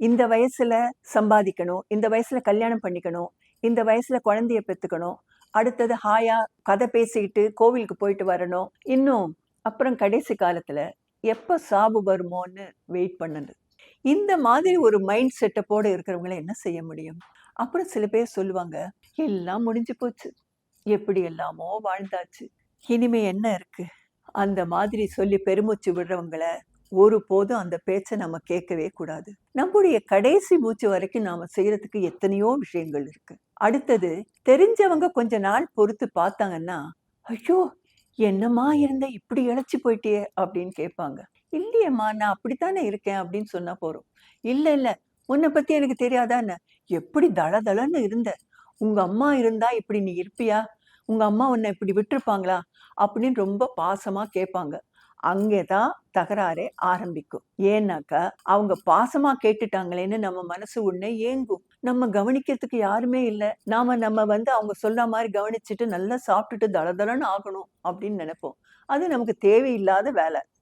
இந்த வயசுல சம்பாதிக்கணும் இந்த வயசுல கல்யாணம் பண்ணிக்கணும் இந்த வயசுல குழந்தைய பெத்துக்கணும் அடுத்தது ஹாயா கதை பேசிக்கிட்டு கோவிலுக்கு போயிட்டு வரணும். இன்னும் அப்புறம் கடைசி காலத்துல எப்ப சாபு வருமோன்னு வெயிட் பண்ணது. இந்த மாதிரி ஒரு மைண்ட் செட்டப்போட இருக்கிறவங்கள என்ன செய்ய முடியும்? அப்புறம் சில பேர் சொல்லுவாங்க எல்லாம் முடிஞ்சு போச்சு. எப்படி எல்லாமோ வாழ்ந்தாச்சு. இனிமே என்ன இருக்கு? அந்த மாதிரி சொல்லி பெருமூச்சு விடுறவங்கள ஒரு போதும் அந்த பேச்சை நம்ம கேட்கவே கூடாது. நம்முடைய கடைசி மூச்சு வரைக்கும் நாம செய்யறதுக்கு எத்தனையோ விஷயங்கள் இருக்கு. அடுத்தது தெரிஞ்சவங்க கொஞ்ச நாள் பொறுத்து பார்த்தாங்கன்னா ஐயோ என்னம்மா இருந்த இப்படி இழைச்சி போயிட்டியே அப்படின்னு கேட்பாங்க. இல்லையம்மா நான் அப்படித்தானே இருக்கேன் அப்படின்னு சொன்னா போறோம். இல்ல இல்ல உன்னை பத்தி எனக்கு தெரியாதான்னு. எப்படி தளதளன்னு இருந்த? உங்க அம்மா இருந்தா இப்படி நீ இருப்பியா? உங்க அம்மா உன்னை இப்படி விட்டுருப்பாங்களா? அப்படின்னு ரொம்ப பாசமா கேட்பாங்க. அங்கேதான் தகராறே ஆரம்பிக்கும். ஏன்னாக்கா அவங்க பாசமா கேட்டுட்டாங்களேன்னு நம்ம மனசு உடனே ஏங்கும். நம்ம கவனிக்கிறதுக்கு யாருமே இல்லை. நாம நம்ம வந்து அவங்க சொல்ற மாதிரி கவனிச்சுட்டு நல்லா சாப்பிட்டுட்டு தளதளன்னு ஆகணும் அப்படின்னு நினைப்போம். அது நமக்கு தேவையில்லாத வேலை.